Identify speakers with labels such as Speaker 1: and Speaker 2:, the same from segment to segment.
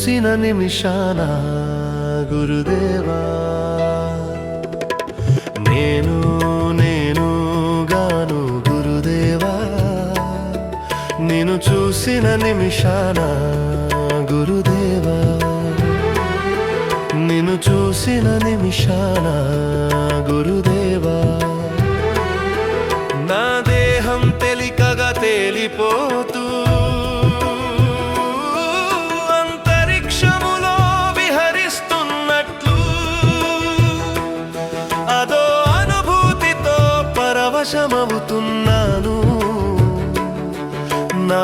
Speaker 1: చూసిన నిమిషాన గురుదేవా నేను నేను గాను గురుదేవా నేను చూసిన నిమిషాన గురుదేవా నిన్ను చూసిన నిమిషానా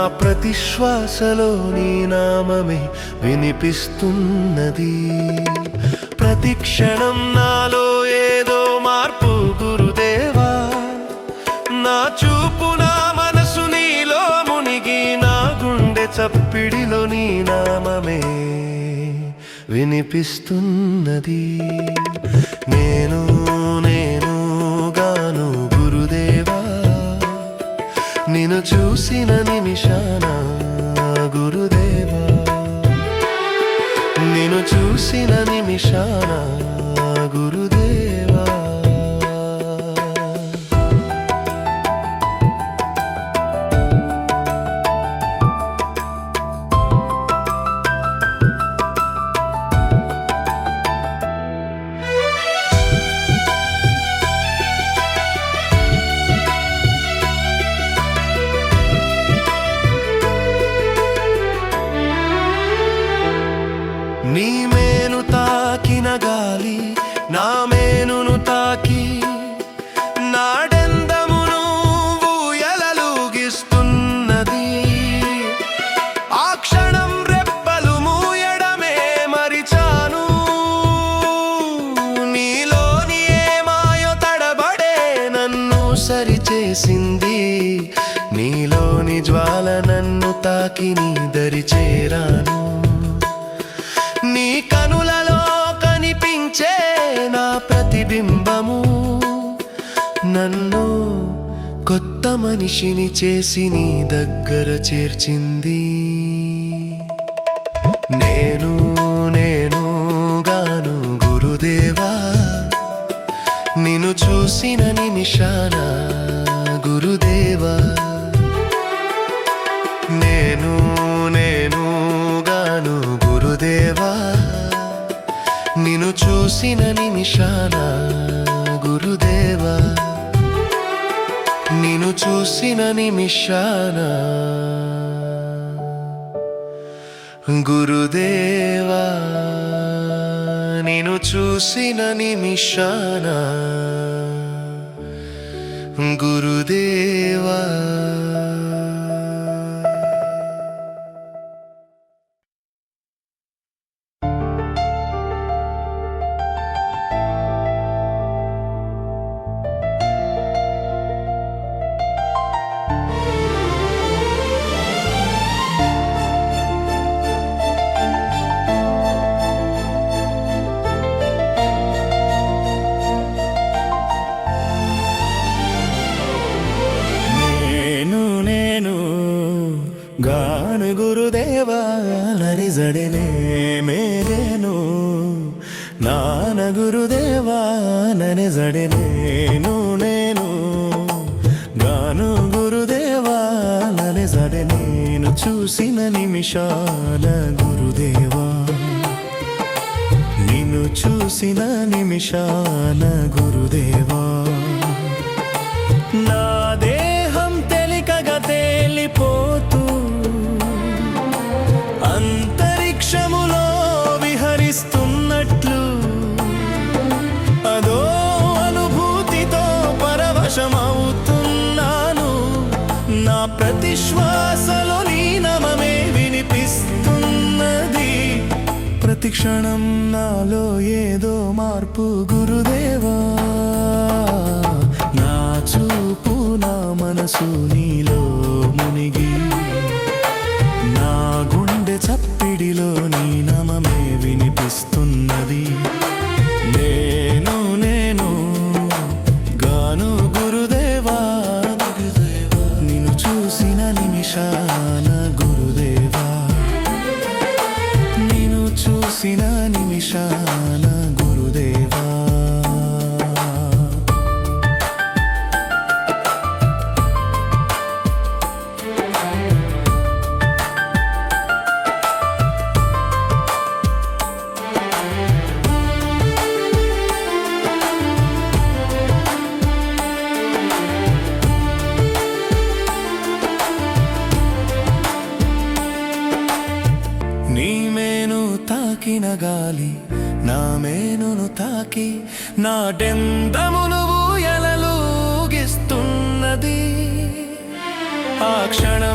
Speaker 1: ప్రతి శ్వాసలో నీ నామమే వినిపిస్తున్నది. ప్రతి క్షణం నాలో ఏదో మార్పు గురుదేవా. నా చూపు నా మనసు నీలో మునిగి నా గుండె చప్పిడిలో నీ నామమే వినిపిస్తున్నది. నేను నేను నిన్ను చూసిన నిమిషాన గురుదేవా. నిన్ను చూసిన నిమిషానా నా మేనును తాకి నాడెందమును ఊయలలుగిస్తున్నది. ఆ క్షణం రెప్పలు మూయడమే మరిచాను. నీలోని ఏమాయో తడబడే నన్ను సరిచేసింది. నీలోని జ్వాల నన్ను తాకి నీ దరి నీ మనిషిని చేసి నీ దగ్గర చేర్చింది. నేను నేను గాను గురుదేవా. నిన్ను చూసిన నిమిషాన గురుదేవా. నేను నేను గాను గురుదేవా. నిన్ను చూసిన నిమిషానా నిన్ను చూసిన నిమిషాన గురుదేవా నిన్ను చూసిన నిమిషాన గురుదేవా.
Speaker 2: గాను గురుదేవా నరిజడినే మేరేను నాన గురుదేవా ననిజడినేను నేను గాను గురుదేవా ననిజడి నేను చూసిన నిమిషాల గురుదేవా. నిన్ను చూసిన నిమిషాల గురుదేవా. నా దేహం తెలికగా తేలిపో ప్రతి క్షణం నాలో ఏదో మార్పు గురుదేవా. నా చూపు నా మనసు నీలో మునిగి గాలి నా మేనును తాకి నా డెందమును ఊయలలూగిస్తున్నది ఆ క్షణం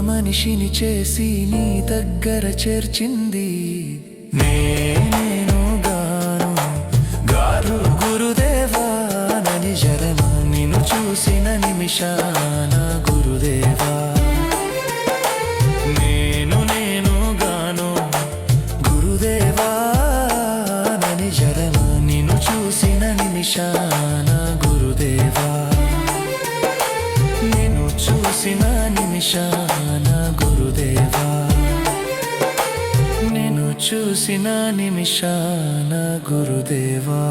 Speaker 2: మనిషిని చేసి నీ దగ్గర చేర్చింది. నేను గాను గారు గురుదేవా నని జరమ నిన్ను చూసిన నిమిషాన గురుదేవా. నేను నేను గాను గురుదేవా నని జరమ నిన్ను చూసిన నిమిషాన గురుదేవా. నేను చూసిన నిమిషాన చూసిన నిమిషాన గురుదేవా.